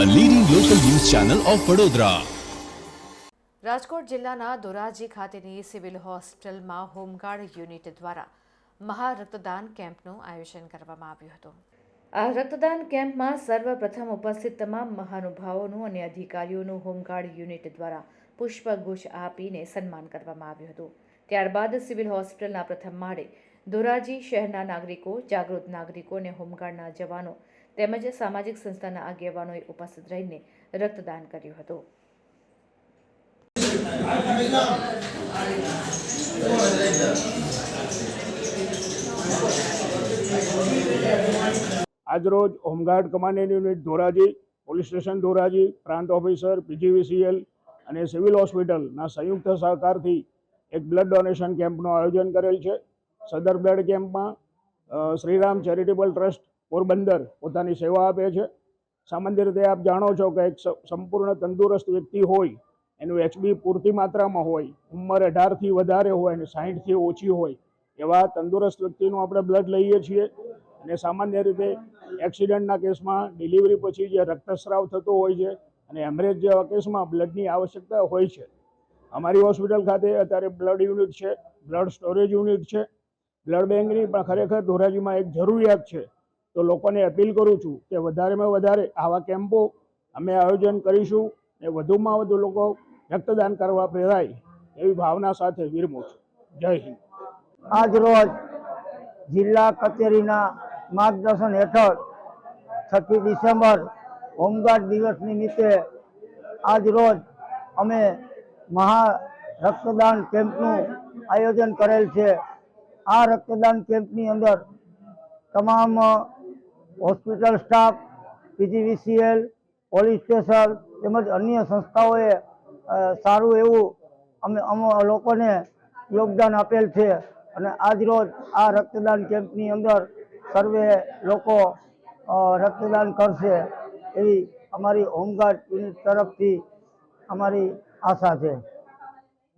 Channel of Vadodara Rajkot જિલ્લાના ધોરાજી ખાતેની civil હોસ્પિટલમાં હોમગાર્ડ યુનિટ દ્વારા મહા રક્તદાન કેમ્પનું આયોજન કરવામાં આવ્યું હતું. આ રક્તદાન કેમ્પમાં સર્વપ્રથમ ઉપસ્થિત તમામ મહાનુભાવોનું અને અધિકારીઓનું હોમગાર્ડ યુનિટ દ્વારા પુષ્પગુચ્છ આપીને સન્માન કરવામાં આવ્યું હતું. ત્યારબાદ સિવિલ હોસ્પિટલના પ્રથમ માળે ધોરાજી શહેરના નાગરિકો જાગૃત નાગરિકો અને હોમગાર્ડના જવાનો તેમજ સામાજિક સંસ્થાના આગેવાનોએ ઉપસ્થિત રહીને રક્તદાન કર્યું હતું. આજરોજ home guard commandant unit Dhoraji, police station Dhoraji, પ્રાંત ઓફિસર, પીજીવીસીએલ અને સિવિલ હોસ્પિટલના સંયુક્ત સહકારથી એક બ્લડ ડોનેશન કેમ્પનું આયોજન કરેલ છે. સદર બ્લડ કેમ્પમાં શ્રીરામ ચેરિટેબલ ટ્રસ્ટ પોરબંદર પોતાની સેવા આપે છે. સામાન્ય રીતે આપ જાણો છો કે એક સંપૂર્ણ તંદુરસ્ત વ્યક્તિ હોય, એનું એચબી પૂરતી માત્રામાં હોય, ઉંમર અઢારથી વધારે હોય અને સાહીઠથી ઓછી હોય, એવા તંદુરસ્ત વ્યક્તિનું આપણે બ્લડ લઈએ છીએ. અને સામાન્ય રીતે એક્સિડન્ટના કેસમાં ડિલિવરી પછી જે રક્તસ્રાવ થતો હોય છે અને હેમરેજ જેવા કેસમાં બ્લડની આવશ્યકતા હોય છે. અમારી હોસ્પિટલ ખાતે અત્યારે બ્લડ યુનિટ છે બ્લડ સ્ટોરેજ યુનિટ છે. બ્લડ બેંકની પણ ખરેખર ધોરાજીમાં એક જરૂરિયાત છે. તો લોકોને અપીલ કરું છું કે વધારેમાં વધારે આવા કેમ્પો અમે આયોજન કરીશું અને વધુમાં વધુ લોકો રક્તદાન કરવા પ્રેરાય એવી ભાવના સાથે વિરમું છું. જય હિન્દ. આજ રોજ જિલ્લા કચેરીના માર્ગદર્શન હેઠળ છઠ્ઠી ડિસેમ્બર હોમગાર્ડ દિવસ નિમિત્તે આજ રોજ અમે મહા રક્તદાન કેમ્પનું આયોજન કરેલ છે. આ રક્તદાન કેમ્પની અંદર તમામ hospital staff, PGVCL, police station તેમજ અન્ય સંસ્થાઓએ સારું એવું અમે, અમ, લોકોને યોગદાન આપેલ છે. અને આજરોજ આ રક્તદાન કેમ્પની અંદર સર્વે લોકો રક્તદાન કરશે એવી અમારી હોમગાર્ડ યુનિટ તરફથી અમારી આશા છે.